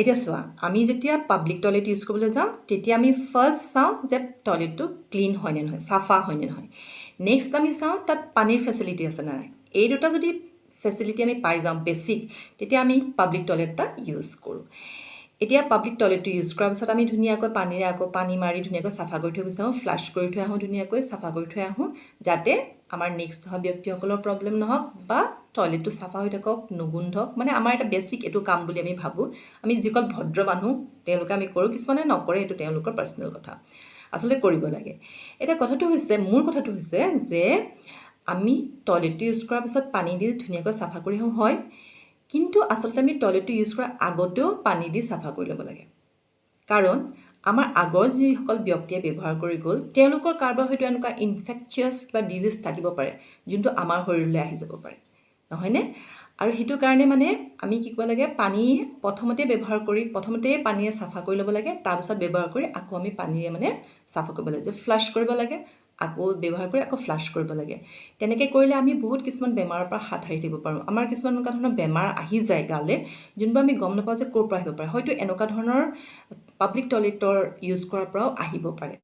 এতিয়া চোৱা, আমি যেতিয়া পাব্লিক টয়লেট ইউজ কৰিবলৈ যাওঁ, তেতিয়া আমি ফাৰ্ষ্ট চাওঁ যে টয়লেটটো ক্লিন হয়নে নহয়, চাফা হয়নে নহয়। নেক্সট আমি চাওঁ তাত পানীৰ ফেচিলিটি আছে নে নাই। এই দুটা যদি ফেচিলিটি আমি পাই যাওঁ বেছিক তেতিয়া আমি পাব্লিক টয়লেট এটা ইউজ কৰোঁ। এতিয়া পাব্লিক টয়লেটটো ইউজ কৰাৰ পিছত আমি ধুনীয়াকৈ পানীৰে আকৌ পানী মাৰি ধুনীয়াকৈ চাফা কৰি থৈ গুচি আহোঁ ফ্লাছ কৰি থৈ আহোঁ ধুনীয়াকৈ চাফা কৰি থৈ আহোঁ যাতে আমাৰ নেক্সট অহা ব্যক্তিসকলৰ প্ৰব্লেম নহওক বা টয়লেটটো চাফা হৈ থাকক নুগোন্ধক মানে আমাৰ এটা বেছিক এইটো কাম বুলি আমি ভাবোঁ। আমি যিসকল ভদ্ৰ মানুহ তেওঁলোকে আমি কৰোঁ কিছুমানে নকৰে এইটো তেওঁলোকৰ পাৰ্চনেল কথা। আচলতে কৰিব লাগে। এতিয়া কথাটো হৈছে মোৰ কথাটো হৈছে যে আমি টয়লেটটো ইউজ কৰাৰ পিছত পানী দি ধুনীয়াকৈ চাফা কৰি আহোঁ হয়। কিন্তু আচলতে আমি টয়লেটটো ইউজ কৰাৰ আগতেও পানী দি চাফা কৰি ল'ব লাগে। কাৰণ আমাৰ আগৰ যিসকল ব্যক্তিয়ে ব্যৱহাৰ কৰি গ'ল তেওঁলোকৰ কাৰোবাৰ হয়তো এনেকুৱা ইনফেকচিয়াছ কিবা ডিজিজ থাকিব পাৰে যোনটো আমাৰ শৰীৰলৈ আহি যাব পাৰে। নহয়নে? আৰু সেইটো কাৰণে মানে আমি কি কৰিব লাগে পানী প্ৰথমতে ব্যৱহাৰ কৰি প্ৰথমতে পানীৰে চাফা কৰি ল'ব লাগে তাৰপিছত ব্যৱহাৰ কৰি আকৌ আমি পানীৰে মানে চাফা কৰিব লাগে ফ্লাছ কৰিব লাগে। আকৌ ব্যৱহাৰ কৰি আকৌ ফ্লাছ কৰিব লাগে। তেনেকৈ কৰিলে আমি বহুত কিছুমান বেমাৰৰ পৰা হাত সাৰি থাকিব পাৰোঁ। আমাৰ কিছুমান এনেকুৱা ধৰণৰ বেমাৰ আহি যায় গালৈ যোনবোৰ আমি গম নাপাওঁ যে ক'ৰ পৰা আহিব পাৰে। হয়তো এনেকুৱা ধৰণৰ পাব্লিক টয়লেটৰ ইউজ কৰাৰ পৰাও আহিব পাৰে।